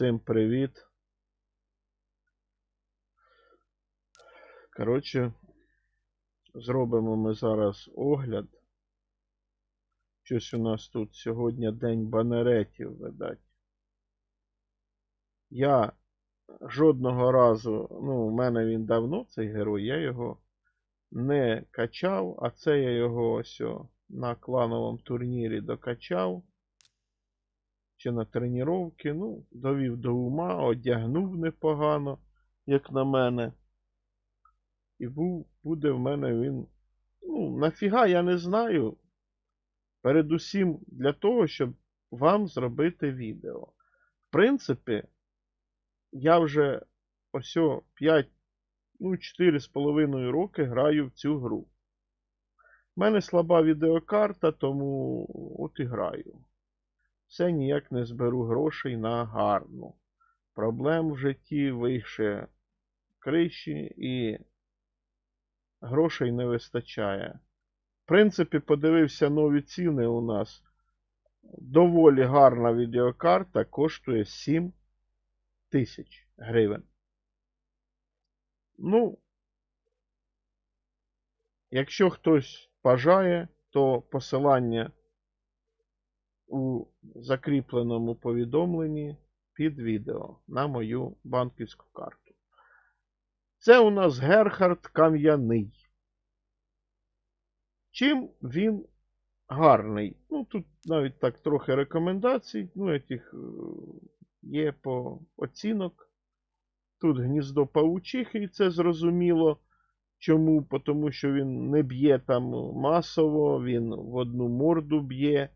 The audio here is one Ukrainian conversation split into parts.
Всім привіт. Коротше, зробимо ми зараз огляд. Щось у нас тут сьогодні день банеретів, видать. Я жодного разу, ну, у мене він давно, цей герой, я його не качав, а це я його ось о, на клановому турнірі докачав. Чи на тренування, ну, довів до ума, одягнув непогано, як на мене. І був, буде в мене він. Ну, нафіга я не знаю. Передусім для того, щоб вам зробити відео. В принципі, я вже ось 5, ну, 4,5 роки граю в цю гру. У мене слаба відеокарта, тому от і граю. Все ніяк не зберу грошей на гарну. Проблем в житті вище криші і грошей не вистачає. В принципі, подивився нові ціни у нас. Доволі гарна відеокарта коштує 7 тисяч гривень. Ну, якщо хтось бажає, то посилання у закріпленому повідомленні під відео на мою банківську карту. Це у нас Герхард Кам'яний. Чим він гарний? Ну, тут навіть так трохи рекомендацій, ну, яких є по оцінок. Тут гніздо паучихи, і це зрозуміло. Чому? Тому що він не б'є там масово, він в одну морду б'є.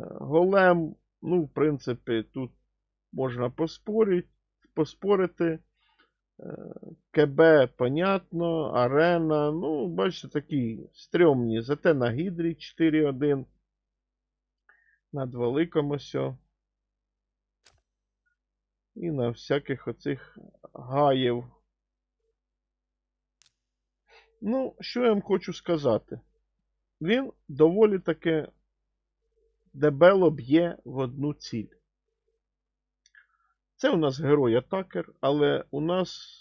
Голем, ну, в принципі, тут можна поспорити, поспорити. КБ, понятно, арена. Ну, бачите, такі стрьомні. Зате на Гідрі 4-1. Над великом. І на всяких оцих гаїв. Ну, що я вам хочу сказати? Він доволі таки дебело б'є в одну ціль. Це у нас герой атакер, але у нас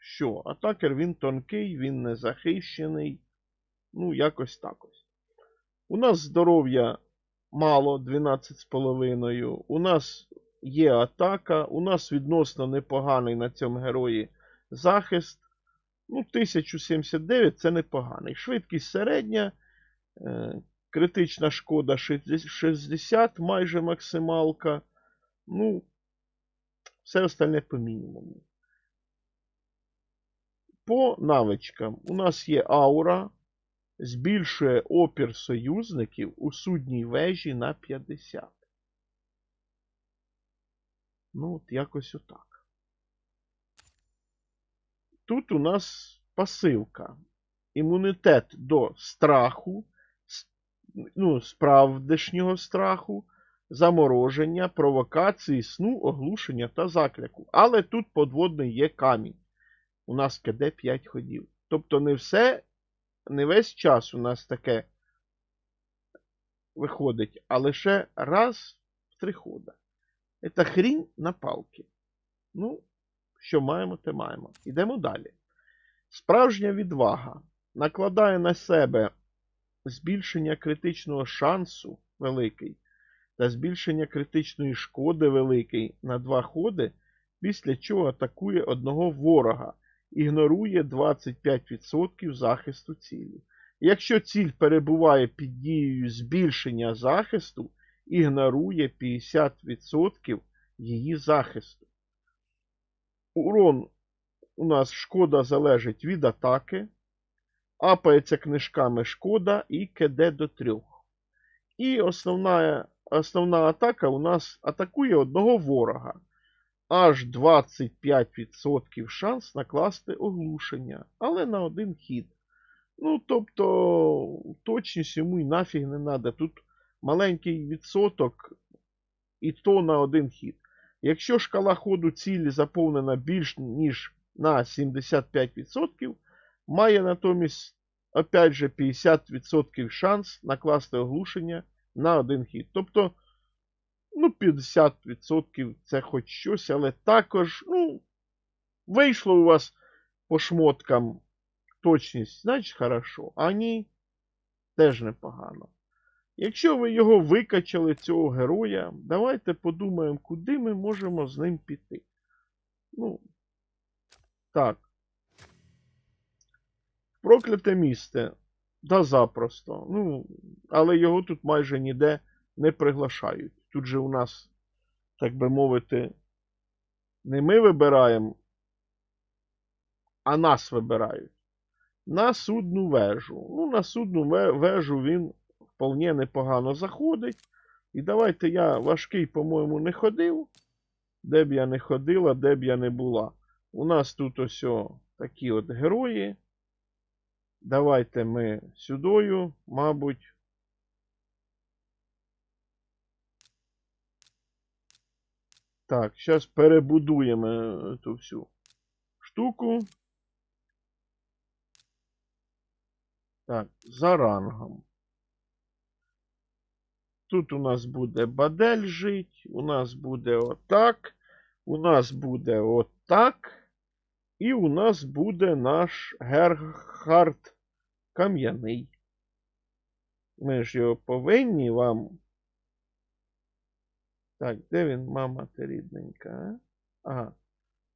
що? Атакер він тонкий, він не захищений. Ну, якось так ось. У нас здоров'я мало 12,5. У нас є атака, у нас відносно непоганий на цьому герої захист. Ну, 1079 це непоганий. Швидкість середня. Критична шкода 60, майже максималка. Ну, все остальне по мінімуму. По навичкам у нас є аура, збільшує опір союзників у судній вежі на 50. Ну, от якось отак. Тут у нас пасивка. Імунітет до страху, ну, справдешнього страху, замороження, провокації, сну, оглушення та закляку. Але тут подводний є камінь. У нас КД 5 ходів. Тобто не все, не весь час у нас таке виходить, а лише раз в три хода. Це хрінь на палки. Ну, що маємо, те маємо. Ідемо далі. Справжня відвага накладає на себе збільшення критичного шансу великий та збільшення критичної шкоди великий на два ходи, після чого атакує одного ворога, ігнорує 25% захисту цілі. Якщо ціль перебуває під дією збільшення захисту, ігнорує 50% її захисту. Урон у нас шкода залежить від атаки. Апається книжками шкода і КД до 3. І основна основна атака у нас атакує одного ворога. Аж 25% шанс накласти оглушення, але на один хід. Ну, тобто, точність йому і нафіг не треба. Тут маленький відсоток, і то на один хід. Якщо шкала ходу цілі заповнена більш ніж на 75%, має натомість, опять же, 50% шанс накласти оглушення на один хід. Тобто, Ну, 50% це хоч щось, але також, ну, вийшло у вас по шмоткам точність, значить хорошо. А ні, теж непогано. Якщо ви його викачали, цього героя, давайте подумаємо, куди ми можемо з ним піти. Ну, так. Прокляте місце. Да запросто. Ну, але його тут майже ніде не приглашають. Тут же у нас, так би мовити, не ми вибираємо, а нас вибирають. На судну вежу. Ну, на судну вежу він вполне непогано заходить. І давайте я важкий, по-моєму, не ходив. Де б я не ходила, де б я не була. У нас тут ось о, такі от герої. Давайте ми сюдою, мабуть. Так, зараз перебудуємо е, ту всю штуку. Так, за рангом. Тут у нас буде бадель жить, у нас буде отак, у нас буде отак, і у нас буде наш Герхард Кам'яний. Ми ж його повинні вам. Так, де він, мама ти рідненька? Ага.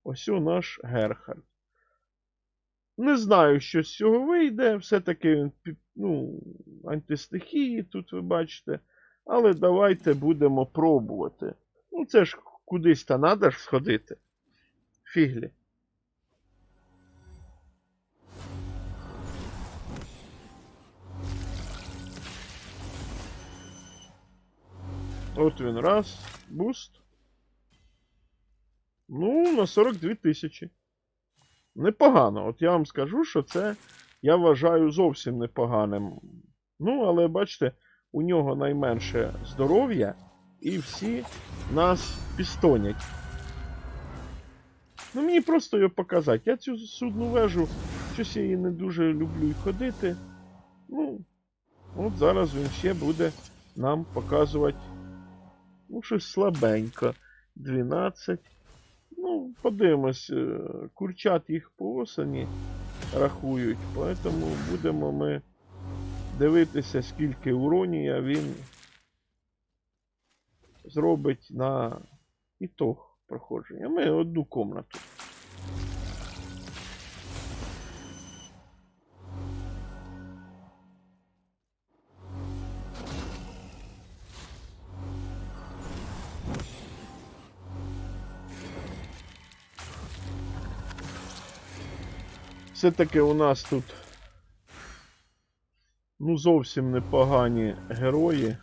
Ось у наш Герхард. Не знаю, що з цього вийде. Все-таки він ну, антистихії тут ви бачите. Але давайте будемо пробувати. Ну, це ж кудись та надо ж сходити. Фіглі. От він раз. Буст. Ну, на 42 тисячі. Непогано. От я вам скажу, що це я вважаю зовсім непоганим. Ну, але бачите, у нього найменше здоров'я, і всі нас пістонять. Ну, мені просто його показати. Я цю судну вежу, щось я її не дуже люблю ходити. Ну, от зараз він ще буде нам показувати. Ну, щось слабенько. 12. Ну, подивимось, е, курчат їх по осені рахують, поэтому будемо ми дивитися, скільки уронія він зробить на ітог проходження. Ми одну комнату. Все-таки у нас тут ну зовсім непогані герої.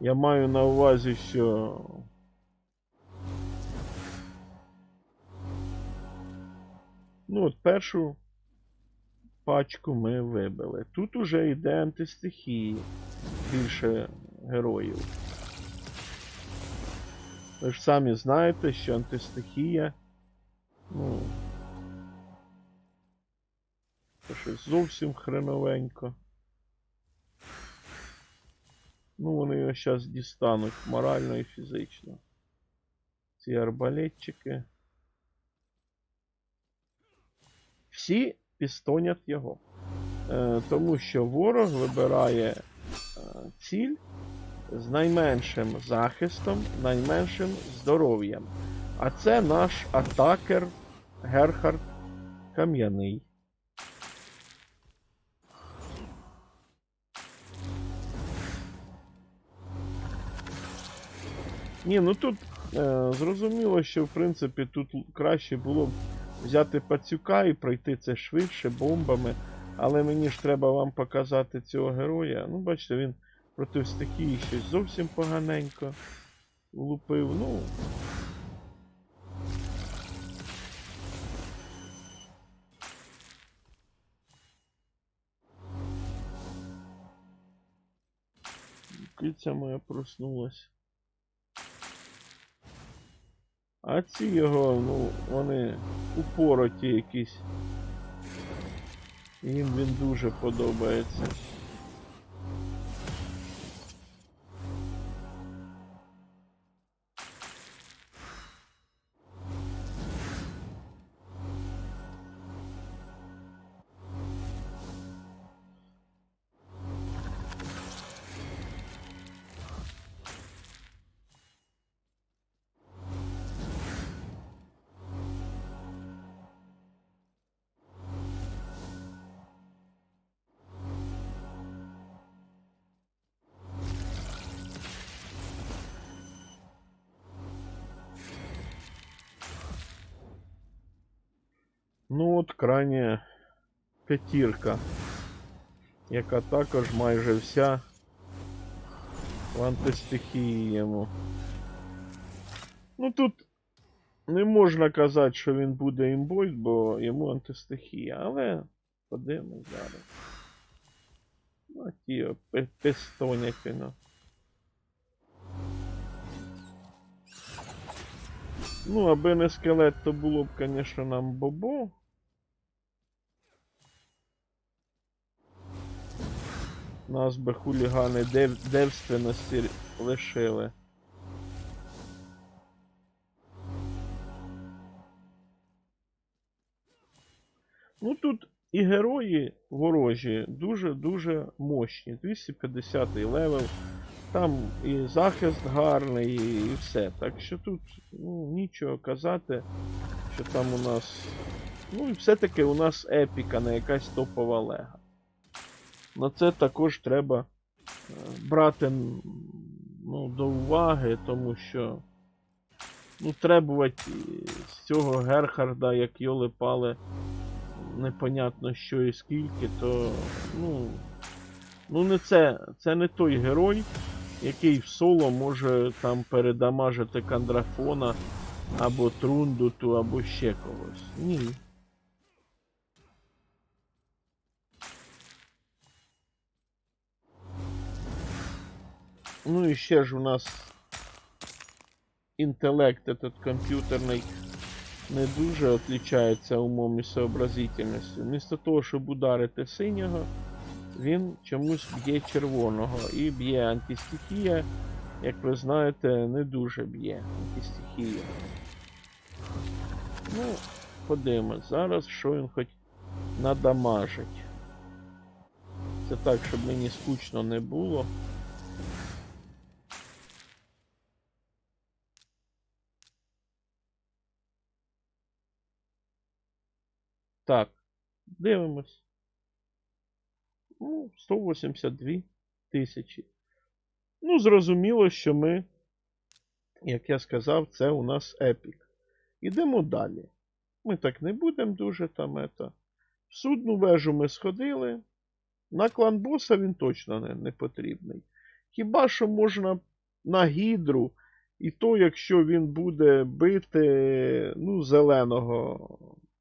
Я маю на увазі, що. Ну, от першу пачку ми вибили. Тут уже йде антистихії більше героїв. Ви ж самі знаєте, що антистихія. Ну. Це щось зовсім хреновенько. Ну, вони його зараз дістануть морально і фізично. Ці арбалетчики. Всі пістонять його. Е, тому що ворог вибирає е, ціль з найменшим захистом, найменшим здоров'ям. А це наш атакер Герхард Кам'яний. Ні, ну тут е, зрозуміло, що в принципі тут краще було б взяти пацюка і пройти це швидше бомбами. Але мені ж треба вам показати цього героя. Ну, бачите, він проти стихії щось зовсім поганенько лупив. Ну, Киця моя проснулась. А ці його, ну, вони упороті якісь. Їм він дуже подобається. Ну от крайня п'ятірка, яка також майже вся в антистихії йому. Ну тут не можна казати, що він буде імбой, бо йому антистихія, але подивимось зараз. Ну, ті пистонять ну. Ну, аби не скелет, то було б, звісно, нам бобо. Нас би хулігани дев... девственності лишили. Ну тут і герої ворожі дуже-дуже мощні. 250 левел. Там і захист гарний, і все. Так що тут ну, нічого казати, що там у нас. Ну і все-таки у нас епіка, не якась топова лега. На це також треба е, брати ну, до уваги, тому що ну, требувати з цього Герхарда, як йоли пали, непонятно що і скільки, то ну, ну не це, це не той герой, який в соло може там передамажити Кандрафона або Трундуту, або ще когось. Ні. Ну і ще ж у нас інтелект этот комп'ютерний не дуже отличається умом і сообразительністю. Вмісто того, щоб ударити синього, він чомусь б'є червоного і б'є антистихія, як ви знаєте, не дуже б'є антистихія. Ну, подивимось зараз, що він хоч надамажить. Це так, щоб мені скучно не було. Так, дивимось. Ну, 182 тисячі. Ну, зрозуміло, що ми, як я сказав, це у нас епік. Ідемо далі. Ми так не будемо дуже там ето. В судну вежу ми сходили. На клан боса він точно не, не потрібний. Хіба що можна на гідру, і то, якщо він буде бити ну, зеленого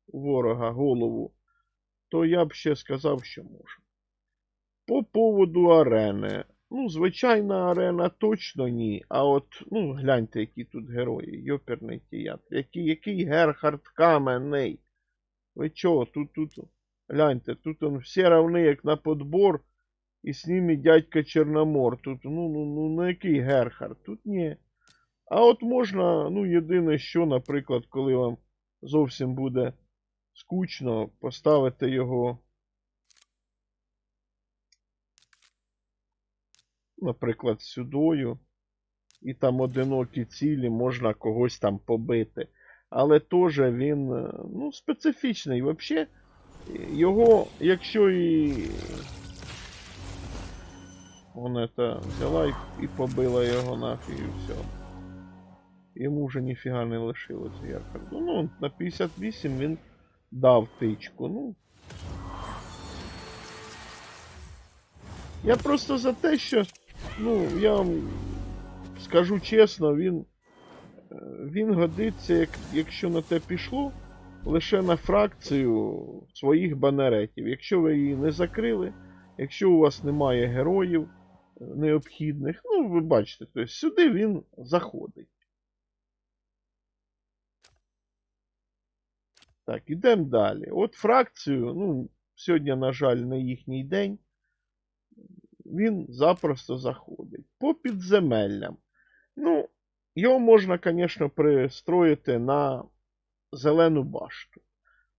ворога голову, то я б ще сказав, що можна. По поводу арени. Ну, звичайна арена точно ні. А от, ну, гляньте, які тут герої. Йоперний театр. Який, який Герхард Каменний. Ви чого? Тут, тут, гляньте, тут он всі равни, як на подбор, і з ними дядька Чорномор. Тут, ну, ну, ну, ну який Герхард? Тут ні. А от можна, ну, єдине що, наприклад, коли вам зовсім буде скучно, поставити його. Наприклад, сюдою, і там одинокі цілі можна когось там побити. Але теж він е, ну, специфічний. Взагалі, його, якщо і. Вона та взяла і, і побила його нафіг і все. Йому вже ніфіга не лишилося Яркарду. Ну, на 58 він дав тичку. Ну. Я просто за те, що Ну, я вам скажу чесно, він, е, він годиться, як, якщо на те пішло, лише на фракцію своїх банеретів. Якщо ви її не закрили, якщо у вас немає героїв е, необхідних, ну, ви бачите, тобто сюди він заходить. Так, ідемо далі. От фракцію, ну, сьогодні, на жаль, не їхній день він запросто заходить. По підземеллям. Ну, його можна, звісно, пристроїти на зелену башту.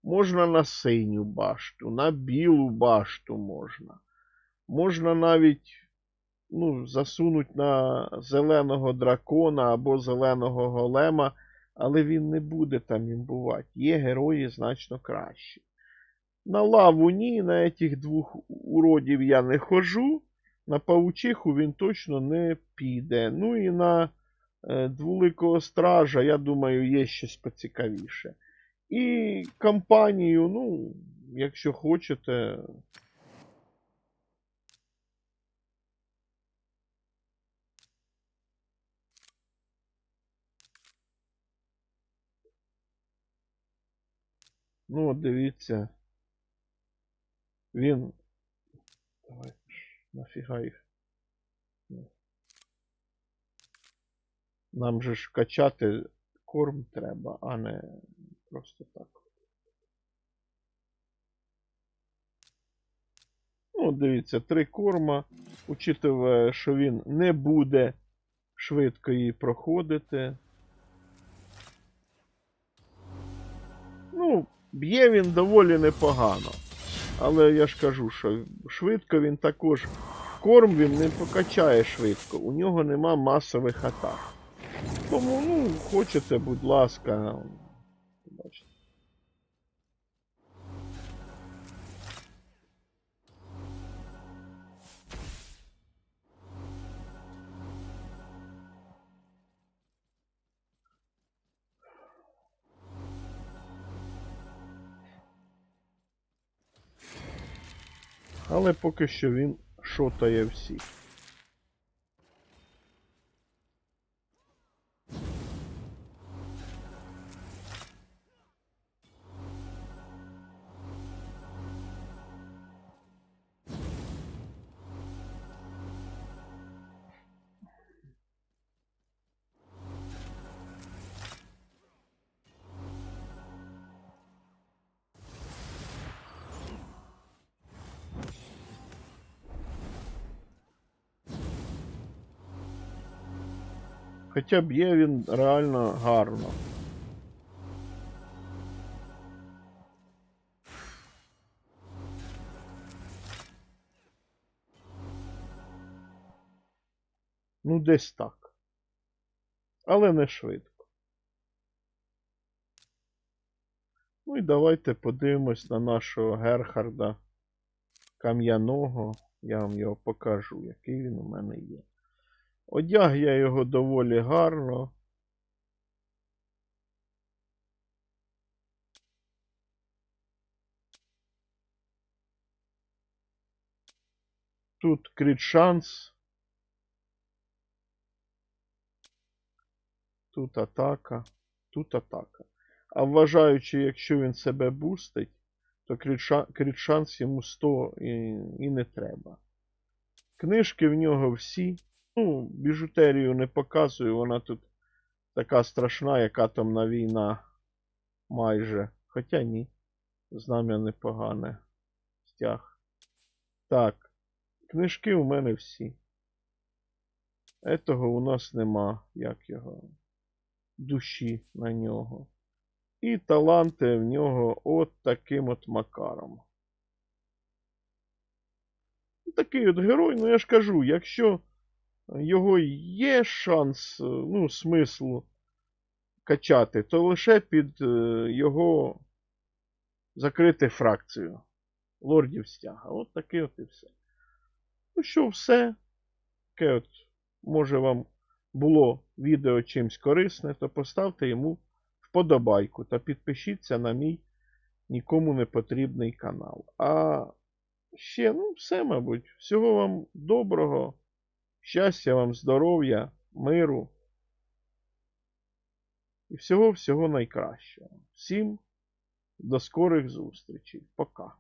Можна на синю башту, на білу башту можна. Можна навіть ну, засунути на зеленого дракона або зеленого голема, але він не буде там імбувати. Є герої значно кращі. На лаву ні, на цих двох уродів я не хожу. На паучиху він точно не піде. Ну і на е, двуликого стража, я думаю, є щось поцікавіше. І компанію, ну, якщо хочете. Ну, дивіться. Він. Нафіга їх. Ну. Нам же ж качати корм треба, а не просто так. Ну, дивіться, три корма. Учитывая, що він не буде швидко її проходити. Ну, б'є він доволі непогано. Але я ж кажу, що швидко він також. Корм він не покачає швидко, у нього нема масових атак. Тому, ну, хочете, будь ласка. Бачите. Але поки що він шотає всіх. Хоча б'є він реально гарно. Ну, десь так. Але не швидко. Ну і давайте подивимось на нашого Герхарда Кам'яного. Я вам його покажу, який він у мене є. Одяг я його доволі гарно. Тут крит шанс. Тут атака, тут атака. А вважаючи, якщо він себе бустить, то крит шанс йому 100 і, і не треба. Книжки в нього всі. Ну, біжутерію не показую, вона тут така страшна, як атомна війна майже. Хоча ні. Знам'я непогане. Стяг. Так. Книжки у мене всі. Етого у нас нема, як його, душі на нього. І таланти в нього от таким от макаром. Такий от герой, ну я ж кажу, якщо його є шанс, е, ну, смислу качати, то лише під е, його закрити фракцію лордів стяга. От таке от і все. Ну що, все. Таке от, може вам було відео чимсь корисне, то поставте йому вподобайку та підпишіться на мій нікому не потрібний канал. А ще, ну, все, мабуть. Всього вам доброго. Щастя вам, здоров'я, миру і всього-всього найкращого. Всім до скорих зустрічей. Пока.